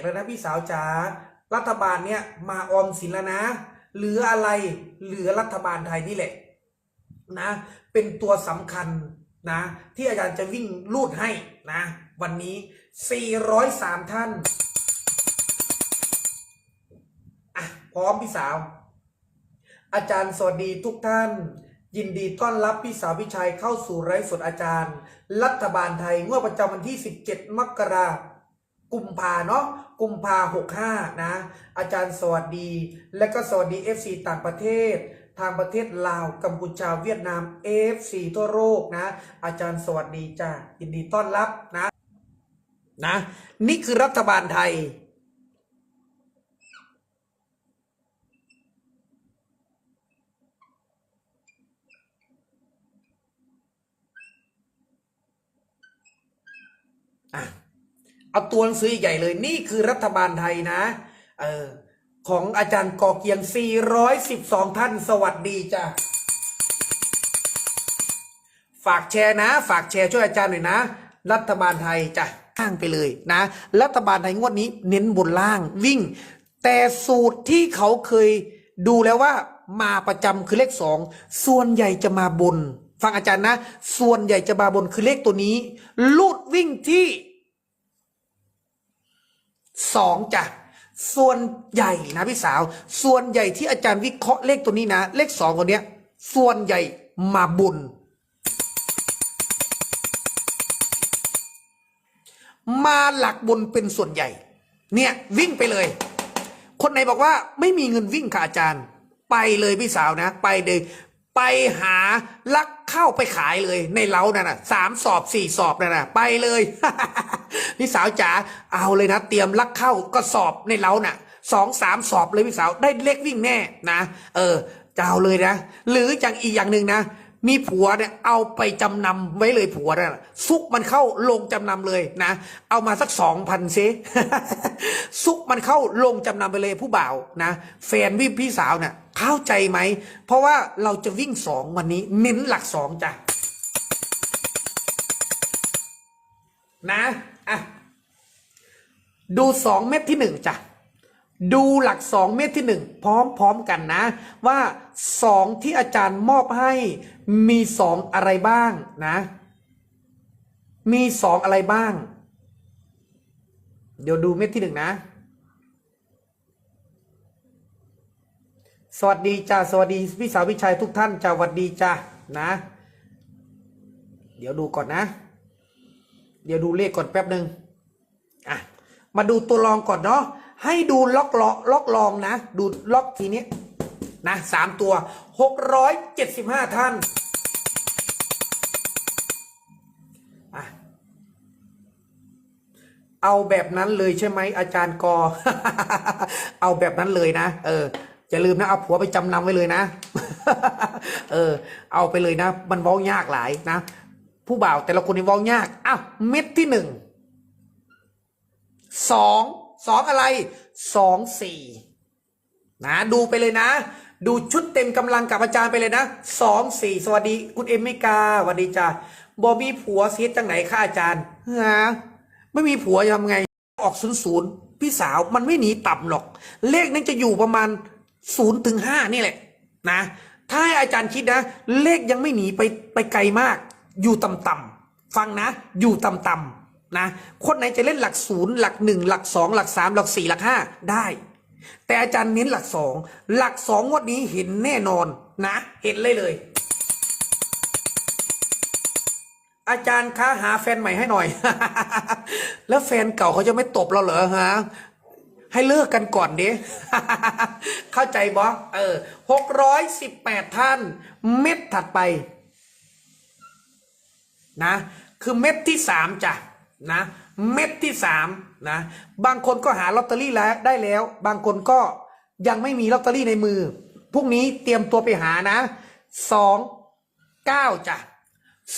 เราก็แล้วนะพี่สาวจ๋ารัฐบาลเนี่ยมาออมสินแล้วนะ เหลืออะไรเหลือรัฐบาลไทยนี่แหละนะ เป็นตัวสำคัญนะ ที่อาจารย์จะวิ่งลูดให้นะ วันนี้ 403 ท่านอะพร้อมพี่สาว อาจารย์สวัสดีทุกท่าน ยินดีต้อนรับพี่สาวพี่ชัยเข้าสู่ไร้สดอาจารย์ รัฐบาลไทยงวดประจำวันที่ 17 มกราคม กุมภาเนาะกุมภาหกห้านะ อาจารย์สวัสดี และก็สวัสดี FC ต่างประเทศ ทางประเทศลาวกัมพูชาเวียดนาม FC ทั่วโลกนะ อาจารย์สวัสดีจ้ายินดีต้อนรับนะนะ นี่คือรัฐบาลไทย อะ เอาตัวหนังสือใหญ่เลย นี่คือรัฐบาลไทยนะ เออของอาจารย์กอเกียง 412 ท่าน สวัสดีจ้ะ ฝากแชร์นะ ฝากแชร์ช่วยอาจารย์หน่อยนะ รัฐบาลไทยจ้ะข้างไปเลยนะ รัฐบาลไทยงวดนี้เน้นบนล่างวิ่ง แต่สูตรที่เขาเคยดูแล้วว่ามาประจำคือเลขสองส่วนใหญ่จะมาบน ฟังอาจารย์นะ ส่วนใหญ่จะมาบนคือเลขตัวนี้ ลูดวิ่งที่ สองจ้ะส่วนใหญ่นะพี่สาว ส่วนใหญ่ที่อาจารย์วิเคราะห์เลขตัวนี้นะ เลขสองตัวเนี้ย ส่วนใหญ่มาบุญ มาหลักบนเป็นส่วนใหญ่ เนี่ยวิ่งไปเลย คนไหนบอกว่าไม่มีเงินวิ่งค่ะอาจารย์ ไปเลยพี่สาวนะ ไปเลยไปหาลักเข้าไปขายเลยในเล้านั่นนะสามสอบสี่สอบนั่นนะไปเลย พี่สาวจ๋าเอาเลยนะ เตรียมลักเข้าก็สอบในเล้าน่ะสองสามสอบเลยพี่สาวได้เลขวิ่งแน่นะ เออจะเอาเลยนะ หรืออย่างอีกอย่างหนึ่งนะมีผัวเนี่ยเอาไปจำนำไว้เลยผัวน่ะซุกมันเข้าลงจำนำเลยนะ เอามาสักสองพันเซซุกมันเข้าลงจำนำไปเลยผู้บ่าวนะแฟนพี่พี่สาวเนี่ยเข้าใจไหม เพราะว่าเราจะวิ่งสองวันนี้เน้นหลักสองจ้ะนะ อะดูสองเม็ดที่หนึ่งจ้ะดูหลักสองเม็ดที่หนึ่งพร้อมๆกันนะ ว่าสองที่อาจารย์มอบให้มีสองอะไรบ้างนะ มีสองอะไรบ้าง เดี๋ยวดูเม็ดที่หนึ่งนะ สวัสดีจ้าสวัสดีพี่สาวพี่ชายทุกท่านจ้าสวัสดีจ้านะ เดี๋ยวดูก่อนนะ เดี๋ยวดูเลขก่อนแป๊บหนึ่งอะมาดูตัวรองก่อนเนาะให้ดูล็อกล็อกล็อกรองนะ ดูล็อกทีนี้นะสามตัวหกร้อยเจ็ดสิบห้าท่านอะเอาแบบนั้นเลยใช่ไหมอาจารย์กอ เอาแบบนั้นเลยนะ เอออย่าลืมนะเอาผัวไปจำนำไว้เลยนะ เออ เอาไปเลยนะ มันเว้ายากหลายนะ ผู้บ่าวแต่ละคนนี่เว้ายากอ้าวเม็ดที่หนึ่งสองสองอะไรสองสี่นะดูไปเลยนะ ดูชุดเต็มกำลังกับอาจารย์ไปเลยนะสองสี่สวัสดีคุณเอมิกาสวัสดีจ้าบอมีผัวเสียจังไหนค่ะอาจารย์ฮะไม่มีผัวจะทำไงออกศูนย์ศูนย์พี่สาวมันไม่หนีต่ำหรอก เลขนั้นจะอยู่ประมาณศูนย์ถึงห้านี่แหละนะ ถ้าให้อาจารย์คิดนะ เลขยังไม่หนีไปไปไกลมาก อยู่ต่ำๆฟังนะ อยู่ต่ำๆนะ คนไหนจะเล่นหลักศูนย์หลักหนึ่งหลักสองหลักสามหลักสี่หลักห้าได้ แต่อาจารย์เน้นหลักสองหลักสองงวดนี้เห็นแน่นอนนะ เห็นเลยเลย อาจารย์คะหาแฟนใหม่ให้หน่อย แล้วแฟนเก่าเขาจะไม่ตบเราเหรอฮะให้เลิกกันก่อนดิ เข้าใจบอเออหกร้อยสิบแปดท่าน เม็ดถัดไป นะ คือเม็ดที่สามจ้ะนะเม็ดที่สามนะบางคนก็หาลอตเตอรี่แล้วได้แล้ว บางคนก็ยังไม่มีลอตเตอรี่ในมือพรุ่งนี้เตรียมตัวไปหานะสองเก้าจ้ะ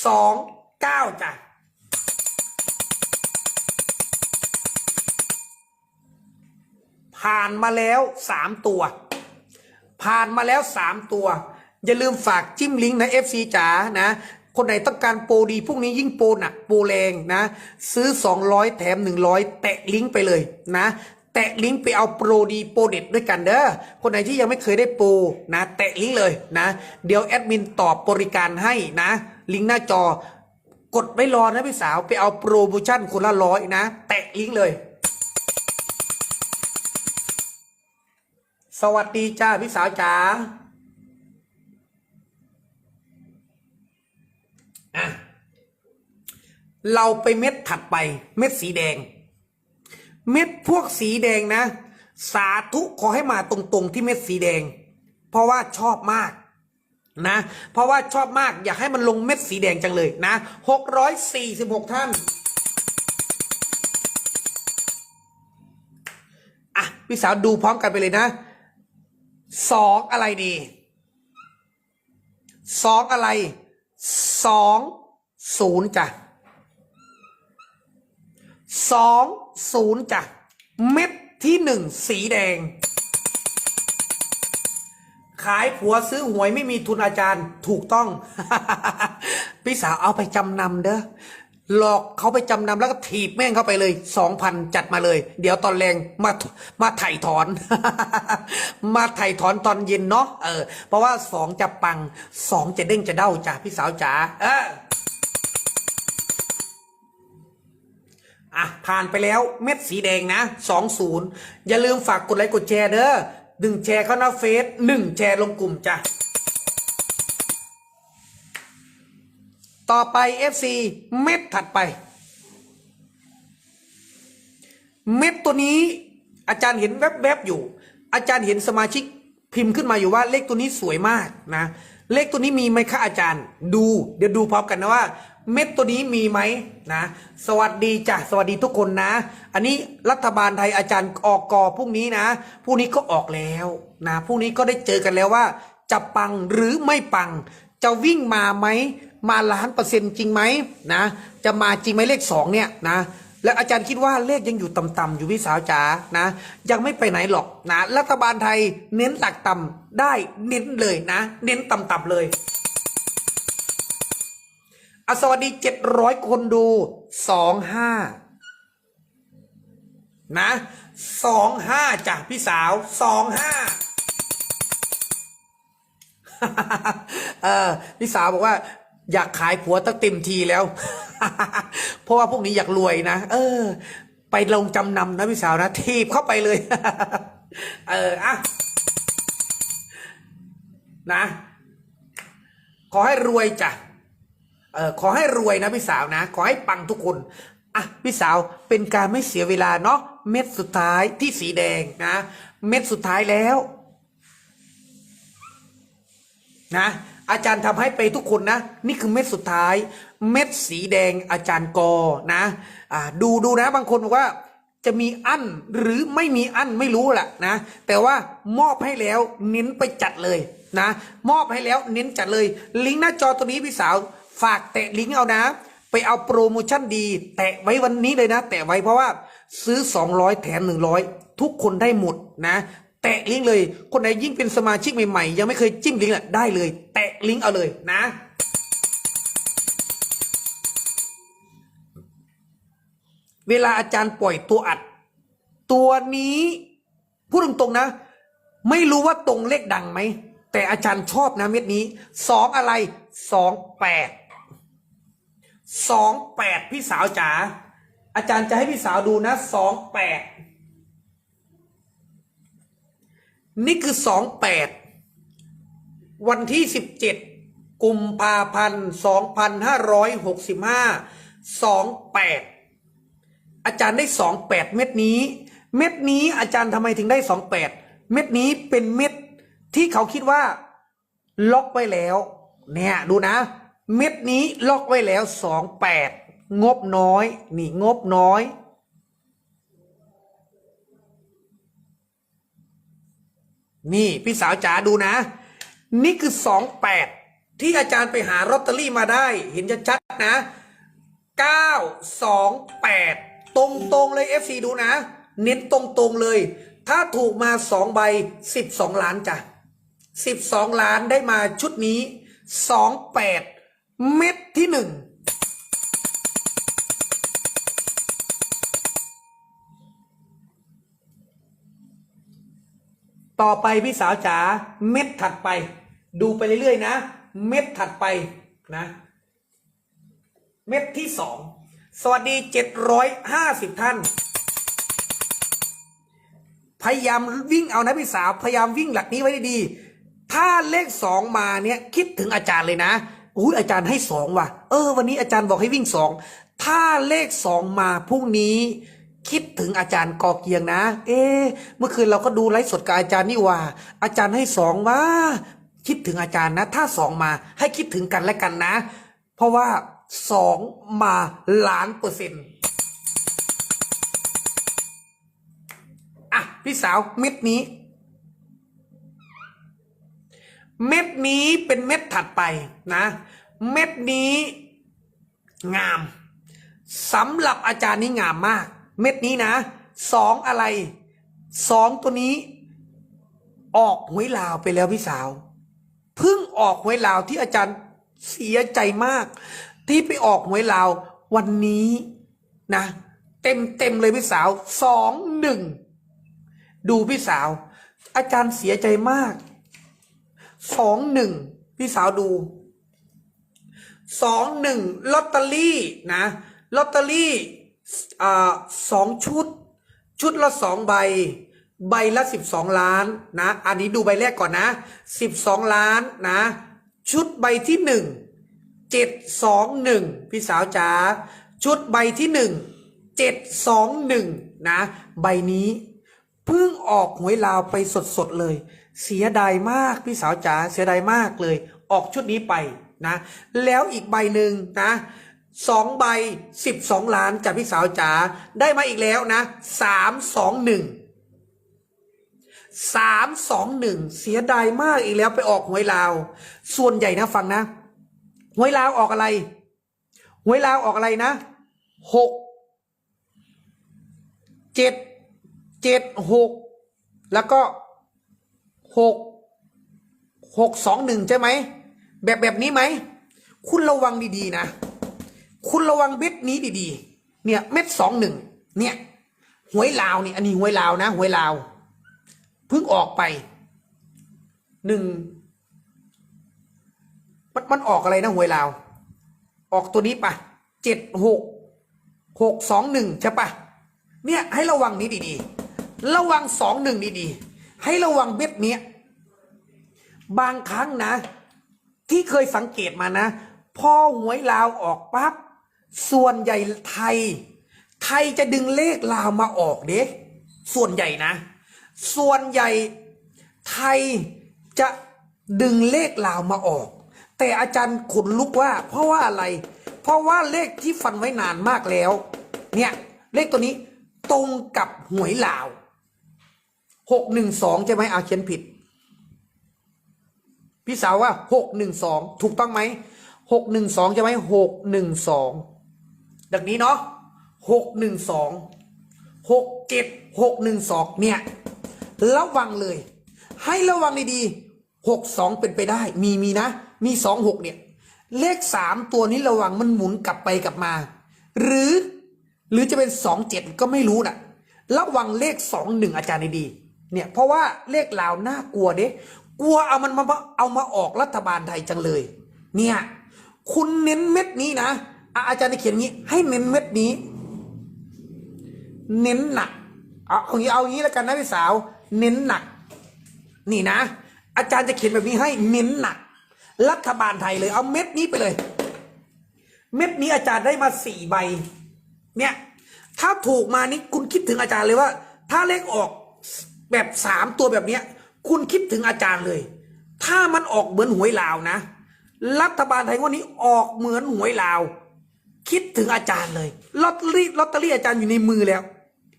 สองเก้าจ้ะผ่านมาแล้วสามตัว ผ่านมาแล้วสามตัว อย่าลืมฝากจิ้มลิงก์นะ FC จ๋านะ คนไหนต้องการโปรดีพรุ่งนี้ยิ่งโปรหนักโปรแรงนะ ซื้อ 200 แถม 100 แตะลิงก์ไปเลยนะ แตะลิงก์ไปเอาโปรดีโปรเด็ดด้วยกันเด้อคนไหนที่ยังไม่เคยได้โปรนะ แตะลิงก์เลยนะ เดี๋ยวแอดมินตอบบริการให้นะ ลิงก์หน้าจอกดไว้รอนะพี่สาวไปเอาโปรโมชั่นคนละร้อยนะ แตะลิงก์เลย สวัสดีจ้าพี่สาวจ๋าอะ เราไปเม็ดถัดไป เม็ดสีแดง เม็ดพวกสีแดงนะ สาธุขอให้มาตรงๆที่เม็ดสีแดง เพราะว่าชอบมากนะ เพราะว่าชอบมากอยากให้มันลงเม็ดสีแดงจังเลยนะหกร้อยสี่สิบหกท่านอะพี่สาวดูพร้อมกันไปเลยนะสองอะไรดีสองอะไรสองศูนย์จ้ะ สองศูนย์จ้ะ เม็ดที่หนึ่งสีแดง ขายผัวซื้อหวยไม่มีทุนอาจารย์ถูกต้อง พี่สาวเอาไปจำนำเด้อหลอกเขาไปจำนำแล้วก็ถีบแม่งเข้าไปเลยสองพันจัดมาเลย เดี๋ยวตอนแรงมามาไถ่ถอน มาไถ่ถอนตอนเย็นเนาะเออ เพราะว่าสองจะปังสองจะเด้งจะเด้าจ้ะพี่สาวจ๋าเออ อะผ่านไปแล้วเม็ดสีแดงนะสองศูนย์อย่าลืมฝากกดไลค์กดแชร์เด้อหนึ่งแชร์เข้าหน้าเฟซหนึ่งแชร์ลงกลุ่มจ้ะ ต่อไป FC เม็ดถัดไป เม็ดตัวนี้อาจารย์เห็นแวบๆอยู่ อาจารย์เห็นสมาชิกพิมพ์ขึ้นมาอยู่ว่าเลขตัวนี้สวยมากนะ เลขตัวนี้มีไหมคะอาจารย์ ดู เดี๋ยวดูพร้อมกันนะว่า เม็ดตัวนี้มีไหมนะ สวัสดีจ้ะสวัสดีทุกคนนะ อันนี้รัฐบาลไทยอาจารย์ออกกอพรุ่งนี้นะพรุ่งนี้ก็ออกแล้วนะพรุ่งนี้ก็ได้เจอกันแล้วว่า จะปังหรือไม่ปัง จะวิ่งมาไหมมาล้านเปอร์เซ็นต์จริงไหมนะ จะมาจริงไหมเลขสองเนี่ยนะแล้วอาจารย์คิดว่าเลขยังอยู่ต่ำๆอยู่พี่สาวจ๋านะ ยังไม่ไปไหนหรอกนะรัฐบาลไทยเน้นหลักต่ำได้เน้นเลยนะ เน้นต่ำๆเลย อสวัสดีเจ็ดร้อยคนดูสองห้านะสองห้าจ้ะพี่สาวสองห้าเออพี่สาวบอกว่า อยากขายผัวตั้งเต็มทีแล้ว เพราะว่าพวกนี้อยากรวยนะ เออ ไปลงจำนำนะพี่สาวนะทีบเข้าไปเลย เอออะนะ ขอให้รวยจ้ะ เออขอให้รวยนะพี่สาวนะ ขอให้ปังทุกคนอะพี่สาวเป็นการไม่เสียเวลาเนาะเม็ดสุดท้ายที่สีแดงนะ เม็ดสุดท้ายแล้วนะอาจารย์ทำให้ไปทุกคนนะ นี่คือเม็ดสุดท้าย เม็ดสีแดงอาจารย์กอนะอ่าดูดูนะ บางคนบอกว่าจะมีอั้นหรือไม่มีอั้นไม่รู้แหละนะ แต่ว่ามอบให้แล้วเน้นไปจัดเลยนะ มอบให้แล้วเน้นจัดเลย ลิงก์หน้าจอตัวนี้พี่สาว ฝากแตะลิงก์เอานะ ไปเอาโปรโมชั่นดี แตะไว้วันนี้เลยนะ แตะไว้เพราะว่าซื้อ 200 แถม 100 ทุกคนได้หมดนะ แตะลิงก์เลย คนไหนยิ่งเป็นสมาชิกใหม่ๆ ยังไม่เคยจิ้มลิงก์อะได้เลย แตะลิงก์เอาเลยนะเวลาอาจารย์ปล่อยตัวอัด ตัวนี้พูดตรงๆนะ ไม่รู้ว่าตรงเลขดังไหม แต่อาจารย์ชอบนะเม็ดนี้สองอะไรสองแปด สองแปดพี่สาวจ๋าอาจารย์จะให้พี่สาวดูนะสองแปดนี่คือสองแปดวันที่สิบเจ็ดกุมภาพันธ์สองพันห้าร้อยหกสิบห้าสองแปดอาจารย์ได้สองแปดเม็ดนี้ เม็ดนี้อาจารย์ทำไมถึงได้สองแปดเม็ดนี้เป็นเม็ดที่เขาคิดว่า ล็อกไว้แล้ว เนี่ย ดูนะ เม็ดนี้ล็อกไว้แล้วสองแปดงบน้อย นี่งบน้อย นี่พี่สาวจ๋าดูนะ นี่คือสองแปดที่อาจารย์ไปหาลอตเตอรี่มาได้ เห็นชัดๆนะเก้าสองแปดตรงตรงๆเลย FC ดูนะ เน้นตรงตรงๆเลย ถ้าถูกมาสองใบสิบสองล้านจ้ะสิบสองล้านได้มาชุดนี้สองแปด เม็ดที่หนึ่งต่อไปพี่สาวจ๋าเม็ดถัดไป ดูไปเรื่อยๆนะ เม็ดถัดไปนะ เม็ดที่สองสวัสดีเจ็ดร้อยห้าสิบท่าน พยายามวิ่งเอานะพี่สาว พยายามวิ่งหลักนี้ไว้ดี ถ้าเลขสองมาเนี่ยคิดถึงอาจารย์เลยนะ อุ้ยอาจารย์ให้สองว่ะ เออ วันนี้อาจารย์บอกให้วิ่งสอง ถ้าเลขสองมาพรุ่งนี้ คิดถึงอาจารย์กอเกียงนะ เอ๊เมื่อคืนเราก็ดูไลฟ์สดกับอาจารย์นี่ว่า อาจารย์ให้สองว่า คิดถึงอาจารย์นะ ถ้าสองมาให้คิดถึงกันและกันนะ เพราะว่าสองมาล้านเปอร์เซ็นต์อะพี่สาวเม็ดนี้ เม็ดนี้เป็นเม็ดถัดไปนะ เม็ดนี้งามสำหรับอาจารย์นี่งามมาก เม็ดนี้นะสองอะไรสองตัวนี้ ออกหวยลาวไปแล้วพี่สาวเพิ่งออกหวยลาวที่อาจารย์เสียใจมาก ที่ไปออกหวยลาววันนี้นะ เต็มเต็มเลยพี่สาวสองหนึ่งดูพี่สาว อาจารย์เสียใจมาก สองหนึ่งพี่สาวดูสองหนึ่งลอตเตอรี่นะลอตเตอรี่อ่าสองชุด ชุดละสองใบ ใบละสิบสองล้านนะ อันนี้ดูใบแรกก่อนนะสิบสองล้านนะ ชุดใบที่หนึ่งเจ็ดสองหนึ่งพี่สาวจ๋าชุดใบที่หนึ่งเจ็ดสองหนึ่งนะ ใบนี้เพิ่งออกหวยลาวไปสดๆเลย เสียดายมากพี่สาวจ๋าเสียดายมากเลย ออกชุดนี้ไปนะ แล้วอีกใบหนึ่งนะสองใบสิบสองล้านจากพี่สาวจ๋าได้มาอีกแล้วนะสามสองหนึ่งสามสองหนึ่งเสียดายมากอีกแล้วไปออกหวยลาว ส่วนใหญ่นะฟังนะหวยลาวออกอะไรหวยลาวออกอะไรนะหกเจ็ดเจ็ดหกแล้วก็ หกหกสองหนึ่งใช่ไหม แบบแบบนี้ไหม คุณระวังดีๆนะ คุณระวังเม็ดนี้ดีๆ เนี่ยเม็ดสองหนึ่งเนี่ยหวยลาวนี่อันนี้หวยลาวนะหวยลาวเพิ่งออกไปหนึ่งมันมันออกอะไรนะหวยลาว ออกตัวนี้ปะเจ็ดหกหกสองหนึ่งใช่ปะเนี่ยให้ระวังนี้ดีๆ ระวังสองหนึ่งดีๆ ให้ระวังเม็ดเนี้ยบางครั้งนะ ที่เคยสังเกตมานะ พอหวยลาวออกปั๊บส่วนใหญ่ไทย ไทยจะดึงเลขลาวมาออกเด็กส่วนใหญ่นะ ส่วนใหญ่ไทยจะดึงเลขลาวมาออก แต่อาจารย์ขนลุกว่า เพราะว่าอะไร เพราะว่าเลขที่ฟันไว้นานมากแล้ว เนี่ย เลขตัวนี้ตรงกับหวยลาว หกหนึ่งสองใช่ไหมอาเขียนผิด พี่สาวว่าหกหนึ่งสองถูกต้องไหมหกหนึ่งสองใช่ไหมหกหนึ่งสองดังนี้เนาะหกหนึ่งสองหกเจ็ดหกหนึ่งสองเนี่ย ระวังเลย ให้ระวังดีๆหกสองเป็นไปได้ มีมีนะ มีสองหกเนี่ย เลขสามตัวนี้ระวังมันหมุนกลับไปกลับมา หรือ หรือจะเป็นสองเจ็ดก็ไม่รู้นะระวังเลขสองหนึ่งอาจารย์ดีๆ เนี่ยเพราะว่าเลขลาวน่ากลัวเด้กลัวเอามันมาเอามาออกรัฐบาลไทยจังเลย เนี่ยคุณเน้นเม็ดนี้นะอาจารย์จะเขียนงี้ ให้เน้นเม็ดนี้ เน้นหนักเอาเอางี้เอางี้แล้วกันนะพี่สาว เน้นหนัก นี่นะ อาจารย์จะเขียนแบบนี้ให้เน้นหนัก รัฐบาลไทยเลย เอาเม็ดนี้ไปเลย เม็ดนี้อาจารย์ได้มาสี่ใบ เนี่ย ถ้าถูกมานี่คุณคิดถึงอาจารย์เลยว่า ถ้าเลขออก แบบสามตัวแบบเนี้ย คุณคิดถึงอาจารย์เลย ถ้ามันออกเหมือนหวยลาวนะ รัฐบาลไทยวันนี้ออกเหมือนหวยลาว คิดถึงอาจารย์เลยลอตเตอรี่ลอตเตอรี่อาจารย์อยู่ในมือแล้ว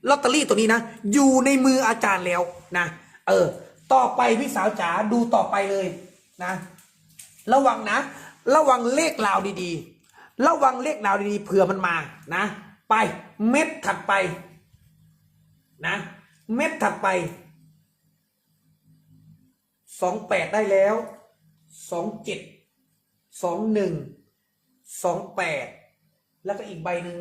ลอตเตอรี่ตัวนี้นะ อยู่ในมืออาจารย์แล้วนะ เออ ต่อไปพี่สาวจ๋าดูต่อไปเลยนะ ระวังนะ ระวังเลขลาวดีๆ ระวังเลขลาวดีๆเผื่อมันมานะ ไปเม็ดถัดไปนะ เม็ดถัดไป สองแปดได้แล้วสองเจ็ดสองหนึ่งสองแปดแล้วก็อีกใบหนึ่ง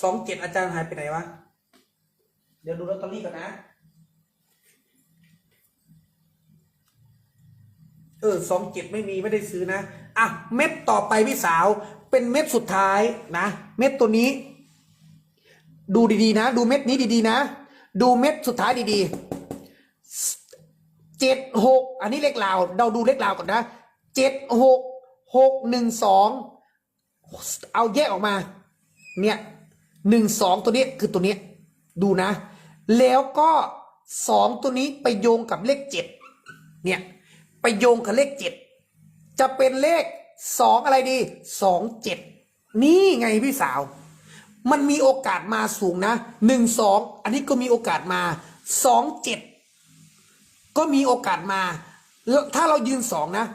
สองเจ็ดอาจารย์หายไปไหนวะ เดี๋ยวดูลอตเตอรี่ก่อนนะ เออสองเจ็ดไม่มีไม่ได้ซื้อนะ อะ เม็ดต่อไปพี่สาว เป็นเม็ดสุดท้ายนะ เม็ดตัวนี้ ดูดีๆนะ ดูเม็ดนี้ดีๆนะ ดูเม็ดสุดท้ายดีๆเจ็ดหกอันนี้เลขลาว เราดูเลขลาวก่อนนะเจ็ดหกหกหนึ่งสองเอาแยกออกมา เนี่ยหนึ่งสองตัวนี้คือตัวนี้ ดูนะ แล้วก็สองตัวนี้ไปโยงกับเลขเจ็ดเนี่ยไปโยงกับเลขเจ็ดจะเป็นเลขสองอะไรดีสองเจ็ดนี่ไงพี่สาว มันมีโอกาสมาสูงนะหนึ่งสองอันนี้ก็มีโอกาสมาสองเจ็ดก็มีโอกาสมา ถ้าเรายืนสองนะ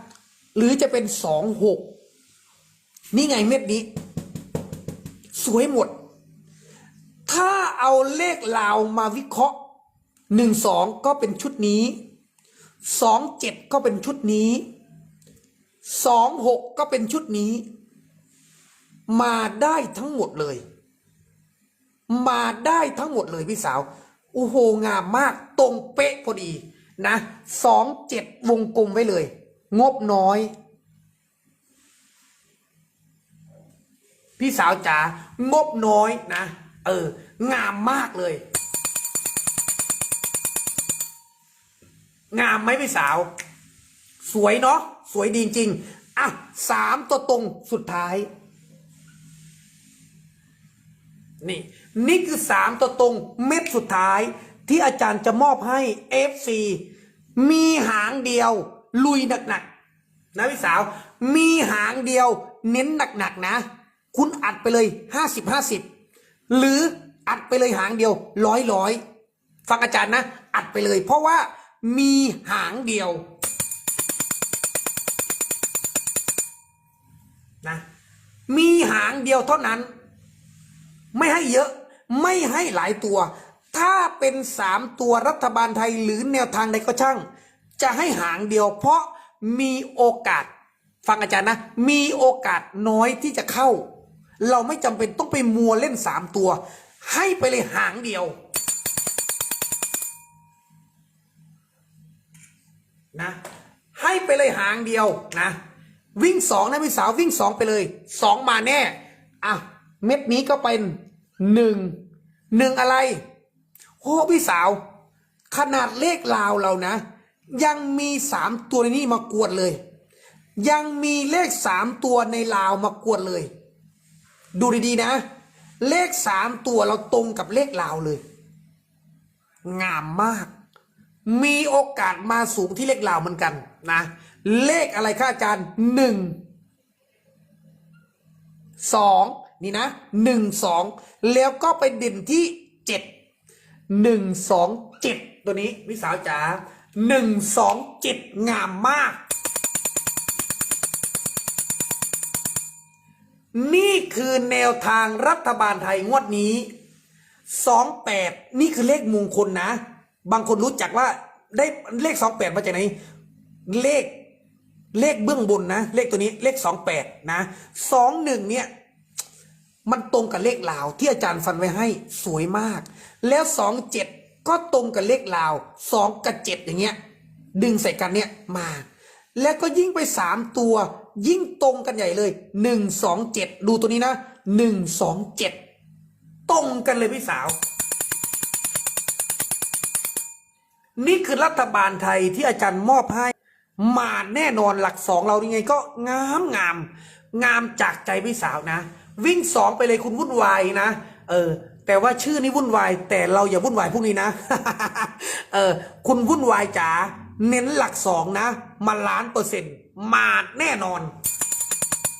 หรือจะเป็นสองหกนี่ไงเม็ดนี้ สวยหมด ถ้าเอาเลขลาวมาวิเคราะห์หนึ่งสองก็เป็นชุดนี้สองเจ็ดก็เป็นชุดนี้สองหกก็เป็นชุดนี้ มาได้ทั้งหมดเลย มาได้ทั้งหมดเลยพี่สาวโอ้โหงามมากตรงเป๊ะพอดีนะสองเจ็ดวงกลมไว้เลย งบน้อย พี่สาวจ๋างบน้อยนะ เออ งามมากเลย งามไหมพี่สาว สวยเนาะสวยดีจริงอะสามตัวตรงสุดท้าย นี่ นี่คือสามตัวตรงเม็ดสุดท้ายที่อาจารย์จะมอบให้ FC มีหางเดียว ลุยหนักๆนะพี่สาว มีหางเดียว เน้นหนักๆนะ คุณอัดไปเลยห้าสิบห้าสิบหรืออัดไปเลยหางเดียวร้อยร้อยฟังอาจารย์นะ อัดไปเลย เพราะว่ามีหางเดียวนะมีหางเดียวเท่านั้น ไม่ให้เยอะ ไม่ให้หลายตัว ถ้าเป็นสามตัวรัฐบาลไทยหรือแนวทางใดก็ช่าง จะให้หางเดียว เพราะมีโอกาส ฟังอาจารย์นะ มีโอกาสน้อยที่จะเข้า เราไม่จำเป็นต้องไปมัวเล่นสามตัว ให้ไปเลยหางเดียวนะให้ไปเลยหางเดียวนะ วิ่งสองนะพี่สาววิ่งสองไปเลยสองมาแน่อะเม็ดนี้ก็เป็น หนึ่งหนึ่งอะไรโอ้พี่สาว ขนาดเลขลาวเรานะ ยังมีสามตัวในนี้มากวดเลย ยังมีเลขสามตัวในลาวมากวดเลย ดูดีๆนะ เลขสามตัวเราตรงกับเลขลาวเลย งามมาก มีโอกาสมาสูงที่เลขลาวเหมือนกันนะ เลขอะไรคะอาจารย์หนึ่งสอง นี่นะหนึ่งสองแล้วก็ไปเด่นที่เจ็ดหนึ่งสองเจ็ดตัวนี้พี่สาวจ๋าหนึ่งสองเจ็ดงามมาก นี่คือแนวทางรัฐบาลไทยงวดนี้สองแปดนี่คือเลขมงคลนะ บางคนรู้จักว่าได้เลขสองแปดมาจากไหน เลขเลขเบื้องบนนะ เลขตัวนี้เลขสองแปดนะสองหนึ่งเนี่ย มันตรงกับเลขลาวที่อาจารย์ฟันไว้ให้สวยมาก แล้วสองเจ็ดก็ตรงกับเลขลาวสองกับเจ็ดอย่างเงี้ย ดึงใส่กันเนี่ยมา แล้วก็ยิ่งไปสามตัว ยิ่งตรงกันใหญ่เลยหนึ่งสองเจ็ดดูตัวนี้นะหนึ่งสองเจ็ดตรงกันเลยพี่สาว นี่คือรัฐบาลไทยที่อาจารย์มอบให้ มาแน่นอนหลักสองเรายังไงก็งามงาม งามจากใจพี่สาวนะ วิ่งสองไปเลยคุณวุ่นวายนะเออแต่ว่าชื่อนี้วุ่นวาย แต่เราอย่าวุ่นวายพวกนี้นะเออคุณวุ่นวายจ๋าเน้นหลักสองนะ มาล้านเปอร์เซ็นต์มาแน่นอน